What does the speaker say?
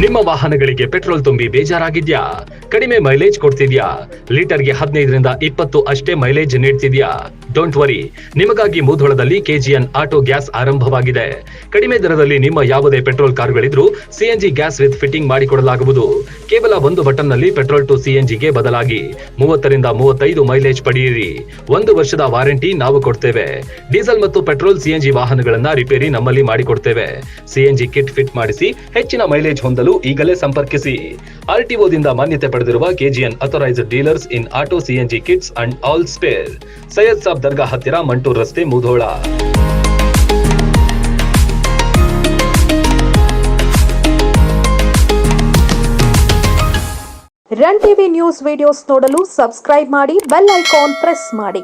ನಿಮ್ಮ ವಾಹನಗಳಿಗೆ ಪೆಟ್ರೋಲ್ ತುಂಬಿ ಬೇಜಾರಾಗಿದ್ಯಾ? ಕಡಿಮೆ ಮೈಲೇಜ್ ಕೊಡ್ತಿದ್ಯಾ? ಲೀಟರ್ಗೆ ಹದಿನೈದರಿಂದ ಇಪ್ಪತ್ತು ಅಷ್ಟೇ ಮೈಲೇಜ್ ನೀಡ್ತಿದ್ಯಾ? ಡೋಂಟ್ ವರಿ ನಿಮಗಾಗಿ ಮುಧೋಳದಲ್ಲಿ ಕೆಜಿಎನ್ ಆಟೋ ಗ್ಯಾಸ್ ಆರಂಭವಾಗಿದೆ. ಕಡಿಮೆ ದರದಲ್ಲಿ ನಿಮ್ಮ ಯಾವುದೇ ಪೆಟ್ರೋಲ್ ಕಾರುಗಳಿದ್ರೂ ಸಿಎನ್ಜಿ ಗ್ಯಾಸ್ ವಿತ್ ಫಿಟ್ಟಿಂಗ್ ಮಾಡಿಕೊಡಲಾಗುವುದು. ಕೇವಲ ಒಂದು ಬಟನ್ನಲ್ಲಿ ಪೆಟ್ರೋಲ್ ಟು ಸಿಎನ್ಜಿಗೆ ಬದಲಾಗಿ ಮೂವತ್ತರಿಂದ ಮೂವತ್ತೈದು ಮೈಲೇಜ್ ಪಡೆಯಿರಿ. ಒಂದು ವರ್ಷದ ವಾರಂಟಿ ನಾವು ಕೊಡ್ತೇವೆ. ಡೀಸೆಲ್ ಮತ್ತು ಪೆಟ್ರೋಲ್ ಸಿಎನ್ಜಿ ವಾಹನಗಳನ್ನ ರಿಪೇರಿ ನಮ್ಮಲ್ಲಿ ಮಾಡಿಕೊಡ್ತೇವೆ. ಸಿಎನ್ಜಿ ಕಿಟ್ ಫಿಟ್ ಮಾಡಿಸಿ ಹೆಚ್ಚಿನ ಮೈಲೇಜ್ ಹೊಂದಲು ಈಗಲೇ ಸಂಪರ್ಕಿಸಿ. ಆರ್ಟಿಒದಿಂದ ಮಾನ್ಯತೆ ಪಡೆದಿರುವ KGN authorised dealers in auto CNG kits and all spare Syed Sab Dargah ಹತ್ತಿರ ಮಂಟೂರ್ ರಸ್ತೆ Mudhol. Run TV news videos ನೋಡಲು ಸಬ್ಸ್ಕ್ರೈಬ್ ಮಾಡಿ ಬೆಲ್ ಐಕಾನ್ ಪ್ರೆಸ್ ಮಾಡಿ.